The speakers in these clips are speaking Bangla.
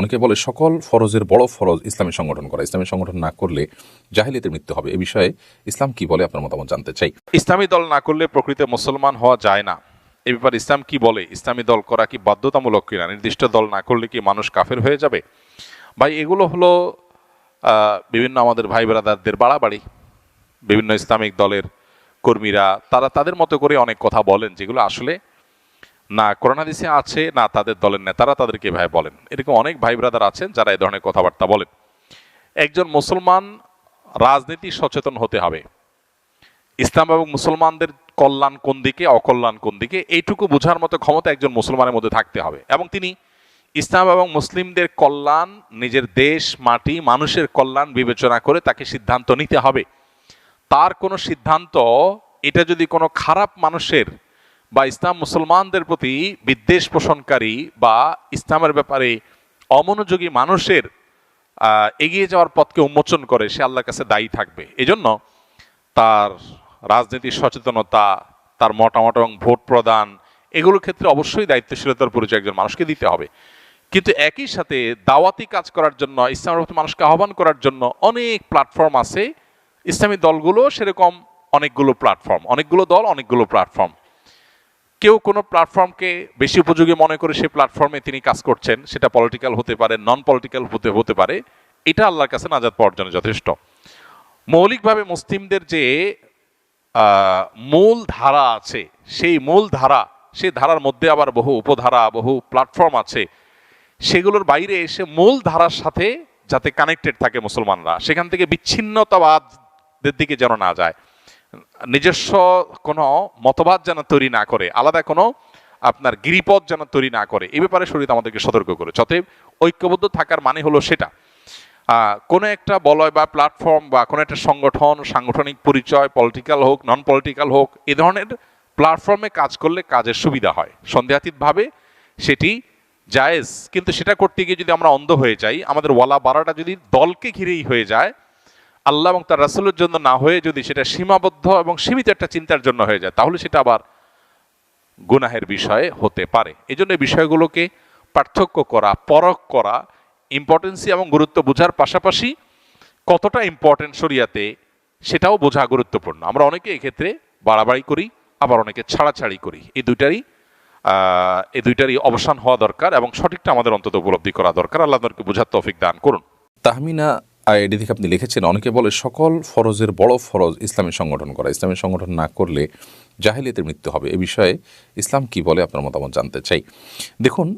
অনেকে বলে সকল ফরজের বড় ফরজ ইসলামী সংগঠন করা। ইসলামী সংগঠন না করলে জাহিলিতে মৃত্যু হবে। এ বিষয়ে ইসলাম কি বলে আপনার মতামত জানতে চাই। ইসলামী দল না করলে প্রকৃত মুসলমান হওয়া যায় না। এ ব্যাপারে ইসলাম কি বলে? ইসলামী দল করা কি বাধ্যতামূলক কিনা? নির্দিষ্ট দল না করলে কি মানুষ কাফের হয়ে যাবে? ভাই, এগুলো হলো বিভিন্ন আমাদের ভাই ব্রাদারদের বাড়াবাড়ি। বিভিন্ন ইসলামিক দলের কর্মীরা, তারা তাদের মতো করে অনেক কথা বলেন, যেগুলো আসলে না করোনাদিসে আছে, না তাদের দলের নেতারা তাদেরকে ভাই বলেন। এরকম অনেক ভাই ব্রাদার আছেন যারা এই ধরনের কথাবার্তা বলেন। একজন মুসলমান রাজনীতি সচেতন হতে হবে। ইসলাম এবং মুসলমানদের কল্যাণ কোন দিকে, অকল্যাণ কোন দিকে, এইটুকু বোঝার মতো ক্ষমতা একজন মুসলমানের মধ্যে থাকতে হবে। এবং তিনি ইসলাম এবং মুসলিমদের কল্যাণ, নিজের দেশ, মাটি, মানুষের কল্যাণ বিবেচনা করে তাকে সিদ্ধান্ত নিতে হবে। তার কোনো সিদ্ধান্ত, এটা যদি কোনো খারাপ মানুষের বা ইসলাম মুসলমানদের প্রতি বিদ্বেষ পোষণকারী বা ইসলামের ব্যাপারে অমনোযোগী মানুষের এগিয়ে যাওয়ার পথকে উন্মোচন করে সে আল্লাহর কাছে দায়ী থাকবে। এজন্য তার রাজনীতির সচেতনতা, তার মতামত এবং ভোট প্রদান, এগুলোর ক্ষেত্রে অবশ্যই দায়িত্বশীলতার পরিচয় একজন মানুষকে দিতে হবে। কিন্তু একই সাথে দাওয়াতি কাজ করার জন্য, ইসলামের প্রতি মানুষকে আহ্বান করার জন্য অনেক প্ল্যাটফর্ম আছে। ইসলামী দলগুলো সেরকম অনেকগুলো প্ল্যাটফর্ম, অনেকগুলো দল, অনেকগুলো প্ল্যাটফর্ম। কেউ কোনো প্ল্যাটফর্মকে বেশি উপযোগী মনে করে সেই প্ল্যাটফর্মে তিনি কাজ করছেন, সেটা পলিটিক্যাল হতে পারে নন পলিটিক্যাল হতে হতে পারে, এটা আল্লাহর কাছে নাজাত পাওয়ার জন্য যথেষ্ট। মৌলিকভাবে মুসলিমদের যে মূল ধারা আছে, সেই মূল ধারা সেই ধারার মধ্যে আবার বহু উপধারা, বহু প্ল্যাটফর্ম আছে, সেগুলোর বাইরে এসে মূল ধারার সাথে যাতে কানেক্টেড থাকে মুসলমানরা, সেখান থেকে বিচ্ছিন্নতাবাদের দিকে যেন না যায়। নিজস্ব কোনো মতবাদ যেন তৈরি না করে, আলাদা কোনো আপনার গিরিপথ যেন তৈরি না করে এ ব্যাপারে শরীর আমাদেরকে সতর্ক করে। অতএব ঐক্যবদ্ধ থাকার মানে হলো সেটা কোনো একটা বলয় বা প্ল্যাটফর্ম বা কোনো একটা সংগঠন, সাংগঠনিক পরিচয় পলিটিক্যাল হোক নন পলিটিক্যাল হোক, এ ধরনের প্ল্যাটফর্মে কাজ করলে কাজের সুবিধা হয়। সন্দেহাতীতভাবে সেটি জায়েজ, কিন্তু সেটা করতে গিয়ে যদি আমরা অন্ধ হয়ে যাই, আমাদের ওয়ালা বাড়াটা যদি দলকে ঘিরেই হয়ে যায় আল্লাহ এবং তার রাসুলের জন্য না হয়ে যদি সেটা সীমাবদ্ধ এবং সীমিত একটা চিন্তার জন্য হয়ে যায়, তাহলে সেটা আবার গুনাহের বিষয়ে হতে পারে। এই জন্য বিষয়গুলোকে পার্থক্য করা, পরখ করা ইম্পর্টেন্সি এবং গুরুত্ব বোঝার পাশাপাশি কতটা ইম্পর্টেন্ট শরিয়াতে সেটাও বোঝা গুরুত্বপূর্ণ। আমরা অনেকে এক্ষেত্রে বাড়াবাড়ি করি, আবার অনেকে ছাড়াছাড়ি করি। এই দুইটারই এই দুইটারই অবসান হওয়া দরকার এবং সঠিকটা আমাদের অন্তত উপলব্ধি করা দরকার। আল্লাহ বোঝার তৌফিক দান করুন। তাহমিনা আইডি থেকে আপনি লিখেছেন, অনেকে বলে সকল ফরজের বড় ফরজ ইসলামী সংগঠন করা। ইসলামী সংগঠন না করলে জাহিলিয়াতের মৃত্যু হবে। এ বিষয়ে ইসলাম কি বলে আপনার মতামত জানতে চাই। দেখুন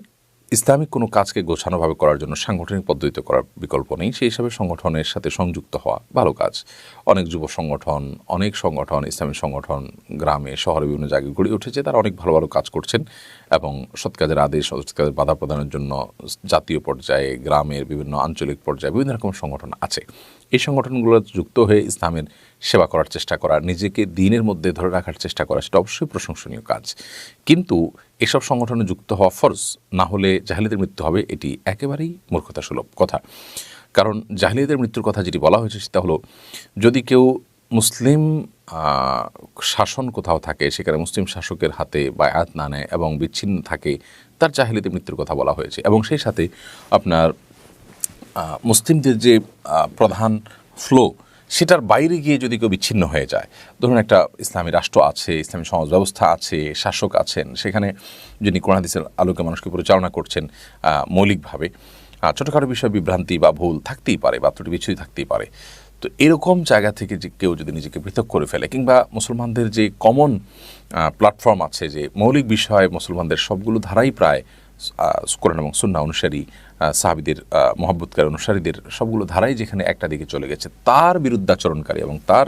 ইসলামিক কোনো কাজকে গোছানোভাবে করার জন্য সাংগঠনিক পদ্ধতিতে করার বিকল্প নেই। সেই হিসাবে সংগঠনের সাথে সংযুক্ত হওয়া ভালো কাজ। অনেক যুব সংগঠন, অনেক সংগঠন ইসলামিক সংগঠন গ্রামে, শহরে বিভিন্ন জায়গায় গড়ে উঠেছে। তারা অনেক ভালো ভালো কাজ করছেন এবং সৎ কাজের আদেশ সৎ কাজের বাধা প্রদানের জন্য জাতীয় পর্যায়ে, গ্রামের বিভিন্ন আঞ্চলিক পর্যায়ে বিভিন্ন রকম সংগঠন আছে। এই সংগঠনগুলো যুক্ত হয়ে ইসলামের সেবা করার চেষ্টা করা, নিজেকে দিনের মধ্যে ধরে রাখার চেষ্টা করা, সেটা অবশ্যই প্রশংসনীয় কাজ। কিন্তু এসব সংগঠনে যুক্ত হওয়া ফরজ, না হলে জাহিলিদের মৃত্যু হবে, এটি একেবারেই মূর্খতা সুলভ কথা। কারণ জাহিলিদের মৃত্যুর কথা যেটি বলা হয়েছে, সেটা হলো, যদি কেউ মুসলিম শাসন কোথাও থাকে, সেখানে মুসলিম শাসকের হাতে বা বায়াত না নেয় এবং বিচ্ছিন্ন থাকে, তার জাহিলিদের মৃত্যুর কথা বলা হয়েছে। এবং সেই সাথে আপনার মুসলিমদের যে প্রধান ফ্লো সেটার বাইরে গিয়ে যদি কেউ বিচ্ছিন্ন হয়ে যায়, ধরুন একটা ইসলামী রাষ্ট্র আছে, ইসলামী সমাজ ব্যবস্থা আছে, শাসক আছেন, সেখানে যিনি কোরআন হাদিসের আলোকে মানুষকে পরিচালনা করছেন মৌলিকভাবে ছোটোখাটো বিষয়ে বিভ্রান্তি বা ভুল থাকতেই পারে, বা ত্রুটি বিচ্ছুতি থাকতেই পারে। তো এরকম জায়গা থেকে যে কেউ যদি নিজেকে পৃথক করে ফেলে, কিংবা মুসলমানদের যে কমন প্ল্যাটফর্ম আছে, যে মৌলিক বিষয় মুসলমানদের সবগুলো ধারাই প্রায় কোরআন এবং সুন্না অনুসারী সাহাবিদের আহ, অনুসারীদের সবগুলো ধারাই যেখানে একটা দিকে চলে গেছে তার বিরুদ্ধাচরণকারী এবং তার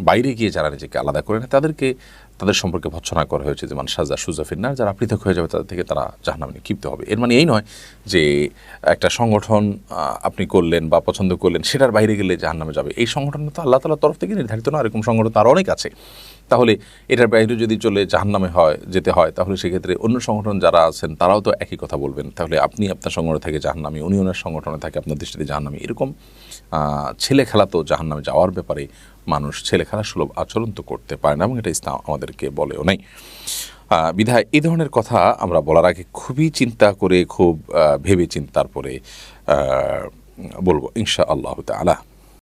বাইরে গিয়ে যারা নিজেকে আলাদা করে নেয় তাদেরকে তাদের সম্পর্কে ভৎসনা করা হয়েছে যেমন সাজা সুজাফিন্নার যারা পৃথক হয়ে যাবে তাদের থেকে তারা জাহান্নামে নিক্ষিপ্ত হবে। এর মানে এই নয় যে একটা সংগঠন আপনি করলেন বা পছন্দ করলেন সেটার বাইরে গেলে জাহান্নামে যাবে। এই সংগঠন তো আল্লাহ তালার তরফ থেকে নির্ধারিত না এরকম সংগঠন তার অনেক আছে। তাহলে এটার বাইরে যদি চলে জাহান্নামে হয়, যেতে হয়, তাহলে সেক্ষেত্রে অন্য সংগঠন যারা আছেন, তারাও তো একই কথা বলবেন। তাহলে আপনি আপনার সংগঠনে থাকে জাহান্নামি, উনি ওনার সংগঠনে থাকে, আপনার দৃষ্টিতে জাহান্নামি। এরকম ছেলে খেলা তো জাহান্নামে যাওয়ার ব্যাপারে মানুষ ছেলে খেলা সুলভ আচরণ তো করতে পারে না এবং এটা ইসলাম আমাদেরকে বলেও নাই। বিধায় এই ধরনের কথা আমরা বলার আগে খুবই চিন্তা করে, খুব ভেবে চিন্তার পরে বলব ইনশা আল্লাহ তালা